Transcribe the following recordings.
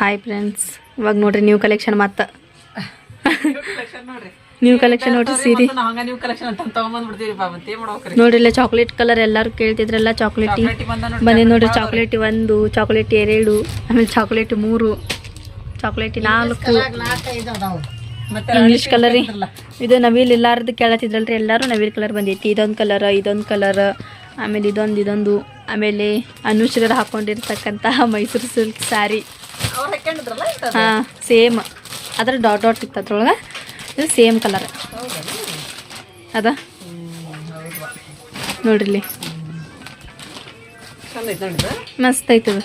Hi friends ಇವಾಗ ನೋಡ್ರಿ new collection ಮತ್ತ. ನ್ಯೂ ಕಲೆಕ್ಷನ್ ನೋಡ್ರಿ ಸೀರೆ. ನೋಡ್ರಿ ಇಲ್ಲ ಚಾಕ್ಲೇಟ್ ಕಲರ್ ಎಲ್ಲಾರು ಕೇಳ್ತಿದ್ರಲ್ಲ ಚಾಕ್ಲೇಟಿ ಬಂದಿ ನೋಡ್ರಿ ಚಾಕ್ಲೇಟ್ ಒಂದು ಚಾಕ್ಲೇಟ್ ಎರಡು ಆಮೇಲೆ ಚಾಕ್ಲೇಟ್ ಮೂರು ಚಾಕ್ಲೇಟ್ ನಾಲ್ಕು. ಇಂಗ್ಲಿಷ್ ಕಲರ್ ಇದು ನವಿಲ್ ಇಲ್ಲಾರದ ಕೇಳತ್ತಿದ್ರಲ್ರಿ ಎಲ್ಲರೂ ನವಿಲ್ ಕಲರ್ ಬಂದೈತಿ. ಇದೊಂದು ಕಲರ್ ಇದೊಂದು ಕಲರ್ ಆಮೇಲೆ ಇದೊಂದು ಇದೊಂದು. ಆಮೇಲೆ ಅನುಶ್ರೀರ್ ಹಾಕೊಂಡಿರ್ತಕ್ಕಂತಹ ಮೈಸೂರು ಸಿಲ್ಕ್ ಸ್ಯಾರಿ. ಹಾಂ ಸೇಮ್ ಅದ್ರ ಡಾಟ್ ಡಾಟ್ ಇತ್ತು ಅದ್ರೊಳಗೆ. ಇದು ಸೇಮ್ ಕಲರ್? ಅದ. ನೋಡ್ರಿ ಮಸ್ತ್ ಐತದ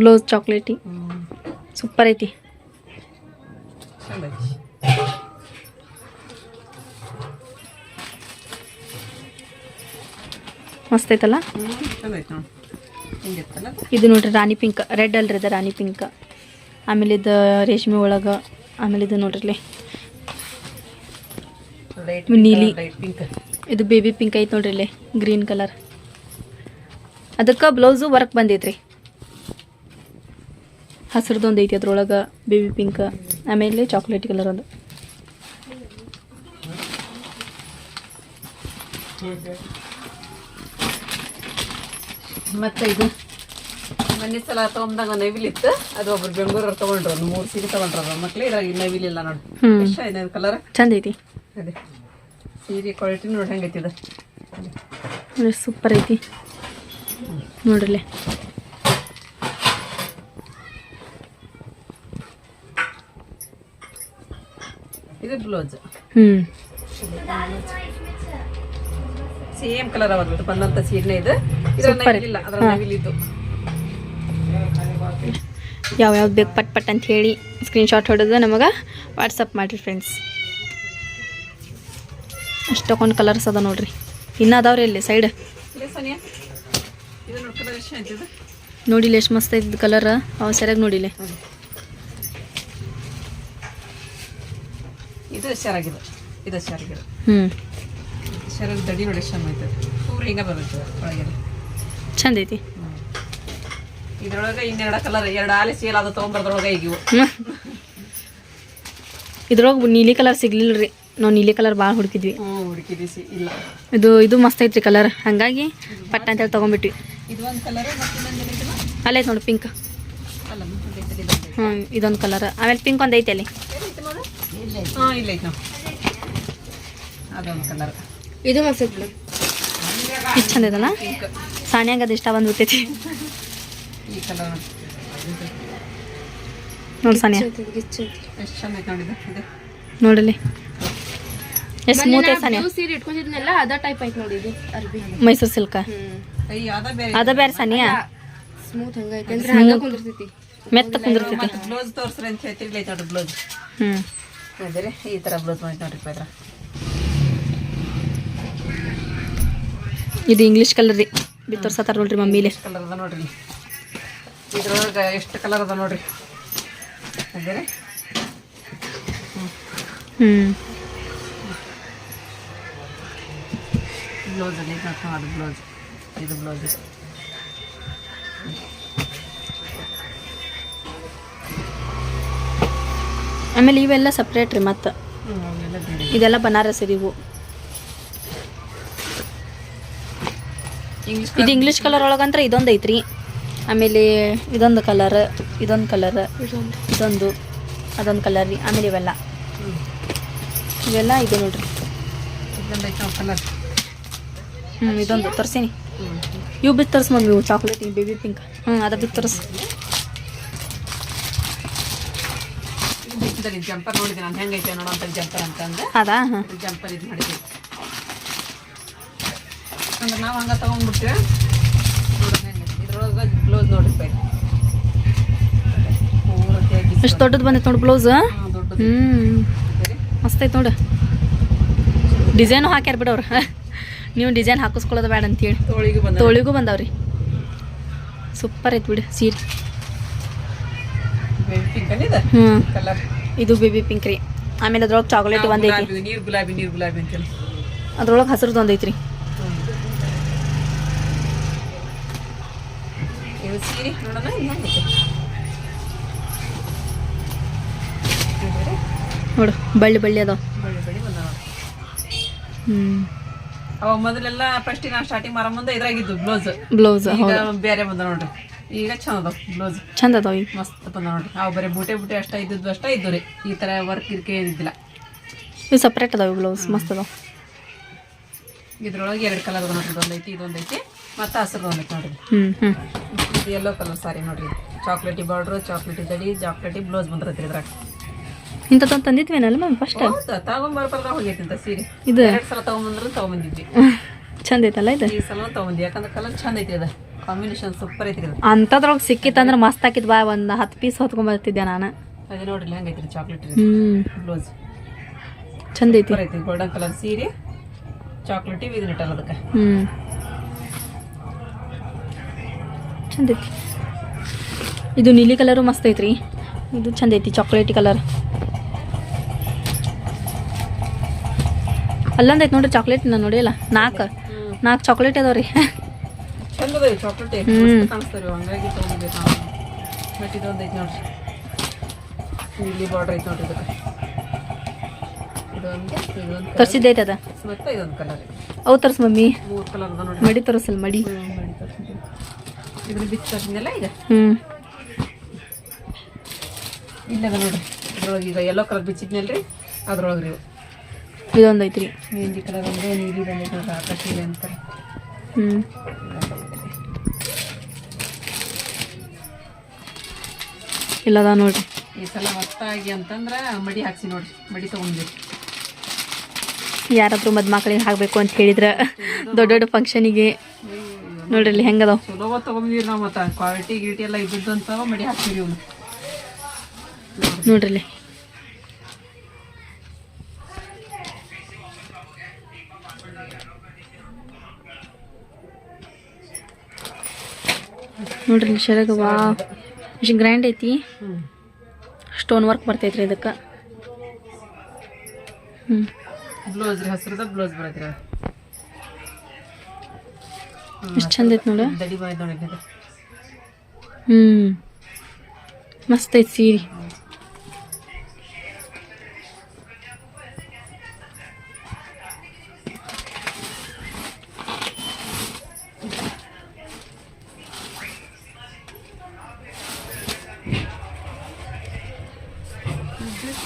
ಬ್ಲೌಸ್ ಚಾಕ್ಲೇಟಿ ಸೂಪರ್ ಐತಿ. ಐತಿ ಮಸ್ತ್ ಐತಲ್ಲ? ಇದು ನೋಡ್ರಿ ರಾಣಿ ಪಿಂಕ್ ರೆಡ್ ಅಲ್ರಿ ಇದು ರಾಣಿ ಪಿಂಕ್. ಆಮೇಲೆ ಇದು ರೇಷ್ಮೆ ಒಳಗೆ ಆಮೇಲೆ ಇದು ನೋಡ್ರಿ ನೀಲಿ. ಇದು ಬೇಬಿ ಪಿಂಕ್ ಐತೆ ನೋಡ್ರಿ ಇಲ್ಲಿ ಗ್ರೀನ್ ಕಲರ್. ಅದಕ್ಕೆ ಬ್ಲೌಸು ವರ್ಕ್ ಬಂದೈತ್ರಿ. ಹಸ್ರದೊಂದು ಐತಿ ಅದ್ರೊಳಗೆ ಬೇಬಿ ಪಿಂಕ್ ಆಮೇಲೆ ಚಾಕ್ಲೇಟ್ ಕಲರ್ ಅದು. ಮತ್ತೆ ಇದು. ಮೊನ್ನೆ ಸಲ ತೊಗೊಂಡಾಗ ನವಿಲಿತ್ತು ಅದು ಒಬ್ರು ಬೆಂಗಳೂರವ್ರು ತಗೊಂಡ್ರು. ಒಂದು ಮೂರು ಸೀರೆ ತಗೊಂಡ್ರ ಮಕ್ಳು. ಇದ್ರಾಗ ನವಿಲಿ ಇಲ್ಲ ನೋಡಿ. ಎಷ್ಟು ಇದೆ ಕಲರ್ ಚಂದ ಐತಿ. ಅದೇ. ಸೀರೆ ಕ್ವಾಲಿಟಿ ನೋಡಿ ಹೆಂಗೈತಿ ಇದು ಸೂಪರ್ ಐತಿ. ನೋಡ್ರಿ ಇದು ಬ್ಲೌಸ್. ಸೇಮ್ ಕಲರ್ ಬಂದಂತ ಸೀರೆನೇ ಇದು. ಇಲ್ಲ ಅದ್ರ ಇದ್ದು ಯಾವ್ಯಾವ್ದು ಬೇಕು ಪಟ್ ಪಟ್ ಅಂತ ಹೇಳಿ ಸ್ಕ್ರೀನ್ಶಾಟ್ ಹೊಡೆದು ನಮಗೆ ವಾಟ್ಸಪ್ ಮಾಡಿರಿ ಫ್ರೆಂಡ್ಸ್ ಅಷ್ಟೊಂದು ಕಲರ್ಸ್ ಅದ ನೋಡ್ರಿ. ಇನ್ನೂ ಅದಾವ್ರಿ ಇಲ್ಲಿ ಸೈಡ್ ನೋಡಿಲ್ಲ ಎಷ್ಟು ಮಸ್ತ್ ಐತಿ ಕಲರ್ ಅವು ಸರಿಯಾಗಿ ನೋಡಿಲ್ಲ. ಇದು ಶರಾಗಿದೆ ಇದು ಶರಾಗಿದೆ ಹ್ಞೂ ಶರಾಗ್ ದಡಿ ನೋಡಿ ಚಂದ ಐತೆ ಪೂರ ಹಿಂಗ ಬರುತ್ತೆ ಒಳಗೆಲ್ಲ ಚಂದ ಐತಿ. ಇದ್ರೊಳಗೆ ಇನ್ನೆರಡು ಕಲರ್ ಎರಡು ಆಲೆ ಸೇಲ್ ಅದು ತೊಗೊಂಬರ್ದ್ರೊಳಗೆ ಈಗ ಇದ್ರೊಳಗೆ ನೀಲಿ ಕಲರ್ ಸಿಗ್ಲಿಲ್ಲ ರೀ. ನಾವು ನೀಲಿ ಕಲರ್ ಭಾಳ ಹುಡುಕಿದ್ವಿ. ಇಲ್ಲ. ಇದು ಇದು ಮಸ್ತ್ ಐತ್ರಿ ಕಲರ್ ಹಾಗಾಗಿ ಪಟ್ಟ ಅಂತೇಳಿ ತೊಗೊಂಬಿಟ್ವಿ. ಇದು ಒಂದು ಕಲರ್ ಅಲ್ಲೈತೆ ನೋಡಿ ಪಿಂಕ್. ಹ್ಞೂ ಇದೊಂದು ಕಲರ್ ಆಮೇಲೆ ಪಿಂಕ್ ಒಂದು ಐತೆ ಅಲ್ಲಿ? ಹಾಂ ಇಲ್ಲ ಐತೆ ನೋಡಿ ಅದೊಂದು ಕಲರ್. ಇದು ಮಸ್ತ್ ಚಂದ ಸಾನ್ಯಾಗ ಅದು ಇಷ್ಟ ಈ ಕಲರ್ ನೋಡಿ. ಸಾನ್ಯಾ ಎಷ್ಟು ಚಂದ ಐತೆ ನೋಡಿದ ನೋಡಲಿ. ಎಷ್ಟು ಸ್ಮೂತ್ ಐತೆ ಸಾನ್ಯಾ ಸೀರೆ ಇಟ್ಕೊಂಡಿದ್ನೆಲ್ಲ ಅದ ಟೈಪ್ ಐತ್ ನೋಡಿ ಇದು ಅರ್ಬಿ ಮೈಸೂರು ಸಿಲ್ಕ ಅಯ್ಯ ಅದ ಬೇರೆ ಅದ ಬೇರೆ ಸಾನಿಯಾ ಸ್ಮೂತ್ ಹಂಗೈತೆ ಅಂದ್ರೆ ಹಂಗ ಕುಂದಿರ್ತೈತಿ. ಮೆತ್ತ ಕುಂದಿರ್ತೈತಿ. ಹ್ಮ್ ಬ್ಲೌಸ್ ತೋರಿಸ್ರಿ ಅಂತ ಹೇಳ್ತೀವಿ ಇಲ್ಲ ಐತೆ ನೋಡ್ರಿ ಬ್ಲೌಸ್ ಹ್ಞೂ ಅದೇ ಈ ಥರ ಬ್ಲೌಸ್ ಮಾಡಿ ನೋಡ್ರಿ ಪದ್ರ ಇದು ಇಂಗ್ಲೀಷ್ ಕಲರ್ ರೀ. ಬಿ ತೋರ್ಸತ್ತಾರ ನೋಡ್ರಿ ಮಮ್ಮಿ ಎಷ್ಟು ಕಲರ್ ಅದ ನೋಡ್ರಿ. ಇದ್ರೊಳಗೆ ಎಷ್ಟು ಕಲರ್ ಅದ ನೋಡ್ರಿ. ಅದೇ ಹ್ಞೂ ಬ್ಲೌಸ್ ಅಲ್ಲಿ ನೋಡ್ಕೊಂಡು ಅದು ಬ್ಲೌಸ್ ಇದು ಬ್ಲೌಸ್ ಆಮೇಲೆ ಇವೆಲ್ಲ ಸಪ್ರೇಟ್ ರೀ ಮತ್ತು. ಇದೆಲ್ಲ ಬನಾರಸ್ ರೀ ಇವು. ಇದು ಇಂಗ್ಲೀಷ್ ಕಲರ್ ಒಳಗಂದ್ರೆ ಇದೊಂದು ಐತ್ರಿ. ಆಮೇಲೆ ಇದೊಂದು ಕಲರ್ ಇದೊಂದು ಕಲರ್ ಇದೊಂದು ಅದೊಂದು ಕಲರ್ ರೀ. ಆಮೇಲೆ ಇವೆಲ್ಲ. ಇವೆಲ್ಲ ಇದು ನೋಡ್ರಿ. ಹ್ಞೂ ಇದೊಂದು ತೋರಿಸೀನಿ. ಇವು ಬಿತ್ತು ತೋರಿಸ್ ಮಮ್ಮಿ ಇವು ಚಾಕ್ಲೇಟ್ ಬೇಬಿ ಪಿಂಕ್ ಹ್ಞೂ ಅದ ಬಿತ್ತು ತೋರಿಸ್. ಇದು ಜಂಪರ್ ನೋಡಿದೆ ನಾನು. ಹೆಂಗೈತೆ ನೋಡೋ ಅಂತ ಜಂಪರ್ ಅಂತ ಅಂದೆ ಹಾಂ. ಜಂಪರ್ ಇದು ಮಾಡಿದ್ವಿ ಅಂದ್ರೆ ನಾವು ಹಂಗೆ ನೋಡೋಣ ಹೆಂಗೈತೆ. ಇದ್ರೊಳಗೆ ಬ್ಲೌಸ್ ನೋಡ್ರಿ ಎಷ್ಟು ದೊಡ್ಡದು ಬಂದೈತೆ ನೋಡಿ ಬ್ಲೌಸ್ ಹ್ಞೂ ಮಸ್ತೈತೆ ನೋಡು. ಡಿಸೈನು ಹಾಕ್ಯಾರ ಬಿಡವ್ರು ನೀವು ಡಿಸೈನ್ ಹಾಕಿಸ್ಕೊಳ್ಳೋದು ಬೇಡ ಅಂತೇಳಿ. ತೋಳಿಗೂ ಬಂದವ್ರಿ. ಸೂಪರ್ ಐತೆ ಬಿಡು ಸೀರೆ. ಹ್ಞೂ ಕಲರ್ ಇದು ಬೇಬಿ ಪಿಂಕ್ ರೀ. ಆಮೇಲೆ ಅದ್ರೊಳಗೆ ಚಾಕ್ಲೇಟ್ ಒಂದು ಐತಿ ನೀರ್ ಗುಲಾಬಿ ನೀರ್ ಗುಲಾಬಿ ಅಂತೇಳಿ ಅದ್ರೊಳಗೆ ಹಸಿರದ್ದು ಒಂದು ಐತ್ರಿ ಸೀರೆ ನೋಡೋಣ ನೋಡು ಬಳ್ಳಿ ಬಳ್ಳಿ ಅದಾವ. ಹ್ಮ್. ಅವ ಮೊದಲೆಲ್ಲ ಫಸ್ಟ್ ನಾವು ಸ್ಟಾರ್ಟಿಂಗ್ ಮಾರ ಮುಂದೆ ಇದ್ರಾಗಿದ್ದು ಬ್ಲೌಸ್ ಬ್ಲೌಸ್ ಈಗ ಬೇರೆ ಬಂದ ನೋಡ್ರಿ. ಈಗ ಚಂದ ಅದಾವ ಬ್ಲೌಸ್ ಚಂದ ಅದಾವ ಈಗ. ಮಸ್ತ್ ಬಂದ ನೋಡ್ರಿ. ಅವು ಬರೀ ಬೂಟೆ ಬೂಟೆ ಅಷ್ಟ ಇದ್ದದ್ದು ಅಷ್ಟ ಇದ್ದು ರೀ ಈ ತರ ವರ್ಕ್ ಇರ್ಕೆ ಏನಿದ್ದಿಲ್ಲ ಇದು ಸಪ್ರೇಟ್ ಅದಾವ ಬ್ಲೌಸ್ ಮಸ್ತ್ ಅದಾವ. ಇದ್ರೊಳಗೆ ಎರಡು ಕಲರ್ ನೋಡ್ರಿ. ಇದೊಂದು ಐತಿ ಇದೊಂದು ಐತಿ. ಮತ್ತೆ ಹಸಿರು ಒಂದೈತಿ ನೋಡ್ರಿ. ಹ್ಞೂ ಹ್ಞೂ ಎಲ್ಲೋ ಯೆಲ್ಲೋ ಕಲರ್ ಸಾರಿ ನೋಡ್ರಿ ಚಾಕ್ಲೇಟಿ ಬಾರ್ಡ್ರು ಚಾಕ್ಲೇಟಿ ದಡಿ ಚಾಕ್ಲೇಟಿ ಬ್ಲೌಸ್ ಬಂದಿರತ್ರಿ ಇದ್ರಾಗ. ಇಂಥದ್ದೊಂದು ತಂದಿದ್ವೇನಲ್ಲ ಮ್ಯಾಮ್ ಫಸ್ಟ್ ಹೌದಾ ತಗೊಂಬರ್ಬಾರ್ದ ಹೋಗೈತಿ ಅಂತ ಸೀರೆ. ಇದು? ಎರಡು ಸಲ ತಗೊಂಬಂದ್ರು ತಗೊಂಬಂದಿದ್ವಿ. ಚಂದ ಐತಲ್ಲ ಇದು? ಈ ಸಲ ತಗೊಂಡಿ ಯಾಕಂದ್ರೆ ಕಲರ್ ಚಂದ ಐತಿ ಅದ. ಕಾಂಬಿನೇಷನ್ ಸೂಪರ್ ಐತಿ ಅಂಥದ್ರೊಳಗೆ ಸಿಕ್ಕಿತ್ತಂದ್ರೆ ಮಸ್ತ್ ಹಾಕಿದ್ ಬಾ ಒಂದು ಹತ್ತು ಪೀಸ್ ಹೊತ್ಕೊಂಬರ್ತಿದ್ದೆ ನಾನು? ಅದೇ ನೋಡ್ರಿ ಚಾಕ್ಲೇಟ್ ಬ್ಲೌಸ್ ಚಂದ ಐತಿ. ಐತಿ ಗೋಲ್ಡನ್ ಕಲರ್ ಸೀರೆ ಚಾಕ್ಲೇಟಿ ಇದು ಇಟ್ಟಲ್ಲ ಅದಕ್ಕೆ. ಹ್ಞೂ ಚಂದ ಐತಿ. ಇದು ನೀಲಿ ಕಲರು ಮಸ್ತ್ ಐತ್ರಿ. ಇದು ಚಂದ ಐತಿ ಚಾಕ್ಲೇಟಿ ಕಲರ್ ಅಲ್ಲೊಂದೈತಿ ನೋಡ್ರಿ ಚಾಕ್ಲೇಟ್ ನಾನು ನೋಡಿಲ್ಲ ನಾಲ್ಕು ನಾಲ್ಕು ಚಾಕ್ಲೇಟ್ ಅದಾವ ರೀ ಚಂದ ಅದ ಚಾಕ್ಲೇಟ್. ಕಾಣಿಸ್ತಾರಿ. ಹಂಗಾಗಿ ತಗೊಂಡ್ವಿ ನಾವು ಬಟ್ ಇದೊಂದು ಐತಿ ನೋಡ್ರಿ. ಬಾರ್ಡರ್ ಐತೆ ನೋಡ್ರಿ ಇದಕ್ಕೆ. ತರ್ಸಿದ್ದೈತೆ ಅದ? ಮತ್ತೆ ಇದೊಂದು ಕಲರ್ ಅವು ತರ್ಸ್ ಮಮ್ಮಿ. ಮೂರು ಕಲರ್ ಅದ ನೋಡಿ ಮಡಿ ತೋರಿಸಲ್ ಮಡಿ. ಇದ್ರ ಬಿಚ್ಚ ತರ್ಸಿದ್ನಲ್ಲ ಈಗ? ಹ್ಞೂ ಇಲ್ಲದ ನೋಡ್ರಿ. ಇದ್ರೊಳಗೆ ಈಗ ಎಲ್ಲೋ ಕಲರ್ ಬಿಚ್ಚಿದ್ನಲ್ರಿ? ಅದ್ರೊಳಗೆ ರೀ ಇದೊಂದು ಐತ್ರಿ. ಮೇಂದಿ ಕಲರ್ ಒಂದು ನೀಲಿ ಬಂದೈತೆ ಆಕಾಶ ಇದೆ ಅಂತಾರೆ. ಹ್ಞೂ ಇಲ್ಲದ ನೋಡ್ರಿ. ಈ ಸಲ ಹೊತ್ತಾಗಿ ಅಂತಂದ್ರೆ ಮಡಿ ಹಾಕ್ಸಿ ನೋಡ್ರಿ. ಮಡಿ ತಗೊಂಡ್ವಿ. ಯಾರಾದ್ರೂ ಮದ್ಮಕ್ಳಿಗೆ ಹಾಕಬೇಕು ಅಂತ ಹೇಳಿದ್ರೆ ದೊಡ್ಡ ದೊಡ್ಡ ಫಂಕ್ಷನಿಗೆ ನೋಡ್ರಿ ಇಲ್ಲಿ ಹೆಂಗದಾವ ಚಲೋ ತಗೊಂಡಿವಿ ನಾವು ಮತ್ತೆ. ಕ್ವಾಲಿಟಿ ಗೀಟಿ ಎಲ್ಲ ಇದ್ದದ್ದು ಅಂತ ಮಡಿ ಹಾಕ್ತೀವಿ ಇವ್ನು. ನೋಡ್ರಿ ನೋಡ್ರಿ ಶರಗ ವಾ ಇಷ್ಟು ಗ್ರ್ಯಾಂಡ್ ಐತಿ. ಸ್ಟೋನ್ ವರ್ಕ್ ಬರ್ತೈತ್ರಿ ಇದಕ್ಕೆ. ಹ್ಞೂ ಬ್ಲೌಸ್ ರೀ ಹಸಿರದ ಬ್ಲೌಸ್ ಬರತ್ರಿ. ಎಷ್ಟು ಚಂದ ಐತಿ ನೋಡು. ಹ್ಞೂ ಮಸ್ತ್ ಐತಿ ಸೀರೆ.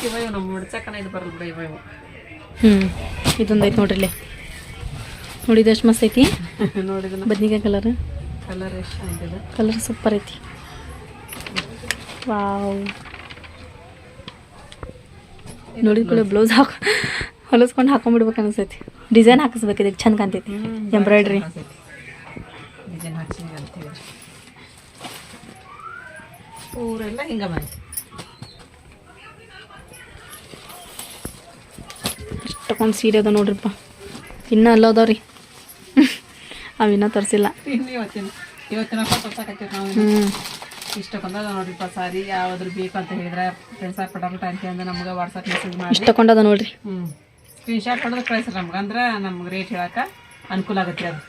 ಇವ ಇವು ನಮ್ಮ ಮುಡ್ಸಕ್ಕನ ಇದು ಬರಲ್ಲ ಬಿಡ ಇವ ಇವು. ಹ್ಞೂ ಇದೊಂದು ಐತಿ ನೋಡ್ರಿ ಇಲ್ಲಿ ನೋಡಿ ಇದು ಎಷ್ಟು ಮಸ್ತ್ ಐತಿ? ನೋಡಿದ ಬದ್ನಿಕಾಯಿ ಕಲರ್ ಕಲರ್ ಎಷ್ಟು ಚೆನ್ನಾಗಿದೆ? ಕಲರ್ ಸೂಪರ್ ಐತಿ. ವಾವ್. ನೋಡಿದ ಕೂಡ ಬ್ಲೌಸ್ ಹಾಕೋ ಹೊಲಿಸ್ಕೊಂಡು ಹಾಕೊಂಡ್ಬಿಡ್ಬೇಕು ಅನಿಸ್ತೈತಿ ಡಿಸೈನ್ ಹಾಕಿಸ್ಬೇಕು ಇದಕ್ಕೆ ಚಂದ ಕಾಣ್ತೈತಿ. ಎಂಬ್ರಾಯ್ಡ್ರಿ ಊರೆಲ್ಲ ಹಿಂಗ ಬಂತು. ತಗೊಂಡು ಸೀರೆ ಅದ ನೋಡ್ರಿಪ್ಪ. ಇನ್ನೂ ಅಲ್ಲ ರೀ ಅವಿನ್ನ ತರಿಸಿಲ್ಲ. ಹ್ಞೂ ಇಷ್ಟಕ್ಕೊಂದ ನೋಡ್ರಿಪ್ಪ ಸಾರಿ. ಯಾವ್ದು ಬೇಕು ಅಂತ ಹೇಳಿದ್ರೆ ಫ್ರೆಂಡ್ಸ್ ಪಟಾಪಟ ಅಂತ ಅಂದ್ರೆ ನಮ್ಗೆ ವಾಟ್ಸಪ್ ಮೆಸೇಜ್ ಮಾಡಿ. ಇಷ್ಟಕೊಂಡದ ನೋಡ್ರಿ. ಹ್ಞೂ ಸ್ಕ್ರೀನ್ ಶಾಟ್ ಹೊಡೆದು ಕಳಿಸ್ರಿ ನಮ್ಗೆ. ಅಂದ್ರೆ ನಮ್ಗೆ ರೇಟ್ ಹೇಳಕ್ಕೆ ಅನುಕೂಲ ಆಗುತ್ತೆ ಅದು.